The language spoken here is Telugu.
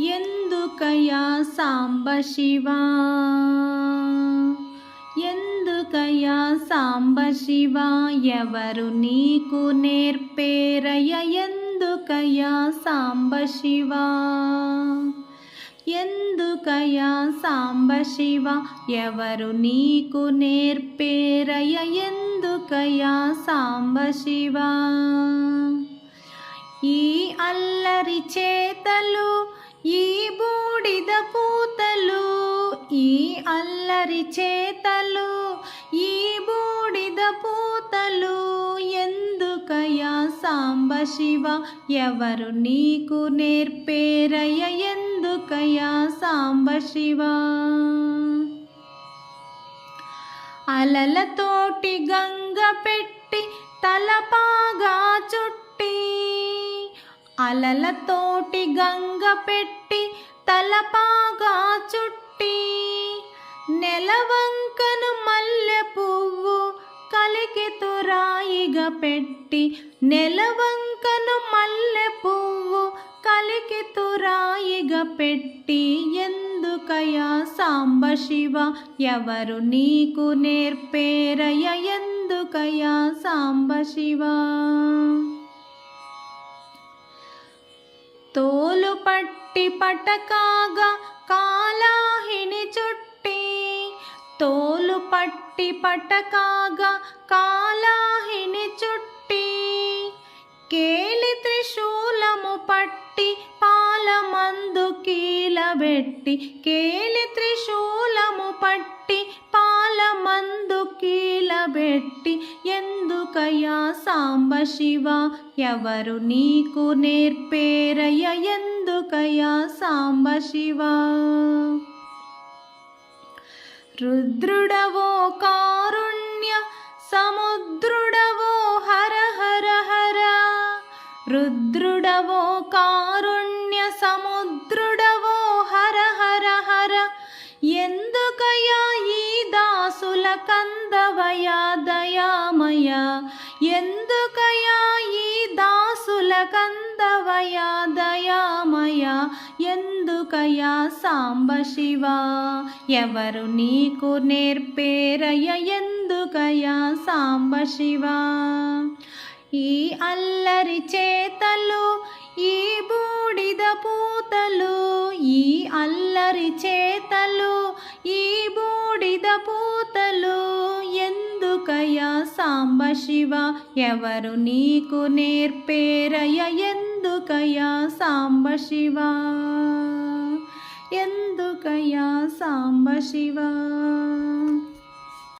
ఎందుకయా సాంబ శివా? ఎందుకయా సాంబ శివా? ఎవరు నీకు నేర్పేరయ ఎందుకయా సాంబ శివా? ఎందుకయా సాంబ శివ? ఎవరు నీకు నేర్పేరయ ఎందుకయా సాంబ శివ? ఈ అల్లరి చేతలు ఈ బూడిద పూతలు ఈ అల్లరి చేతలు ఈ బూడిద పూతలు ఎందుకయా సాంబ శివ? ఎవరు నీకు నేర్పేరయ ఎందుకయా సాంబ శివ? అలలతోటి గంగ పెట్టి తలపాగా చుట్టి అలలతోటి గంగ పెట్టి తలపాగా చుట్టి నెలవంకను మల్లె పువ్వు కలికి తురాయిగా పెట్టి నెలవంకను మల్లె పువ్వు కలికి తురాయిగా పెట్టి ఎందుకయా సాంబ శివ ఎవరు నీకు నేర్పేరయ ఎందుకయా సాంబ శివ తోలు పట్టి పటకాగా కాలాహిని చుట్టి తోలు పట్టి పటకాగా కాలాహిని చుట్టి కేలి త్రిశూలము పట్టి పాలమందు కీలబెట్టి కేలి త్రిశూలము పట్టి పాలమందు కీలబెట్టి ఎందుకయా సాంబ శివ ఎవరు నీకు నేర్పేరయ ఎందుకయా సాంబ శివ? రుద్రుడవో కారుణ్య సముద్రుడు కందవయా దయామయ ఎందుకయా ఈ దాసుల కందవయా దయామయ ఎందుకయా సాంబ శివ? ఎవరు నీకు నేర్పేరయ ఎందుకయా సాంబ శివ? ఈ అల్లరి చేతలు ఈ బూడిద పూతలు ఈ అల్లరి చేతలు సాంబ శివ ఎవరు నీకు నేర్పేరయ ఎందుకయా సాంబ శివ? ఎందుకయా సాంబ శివ?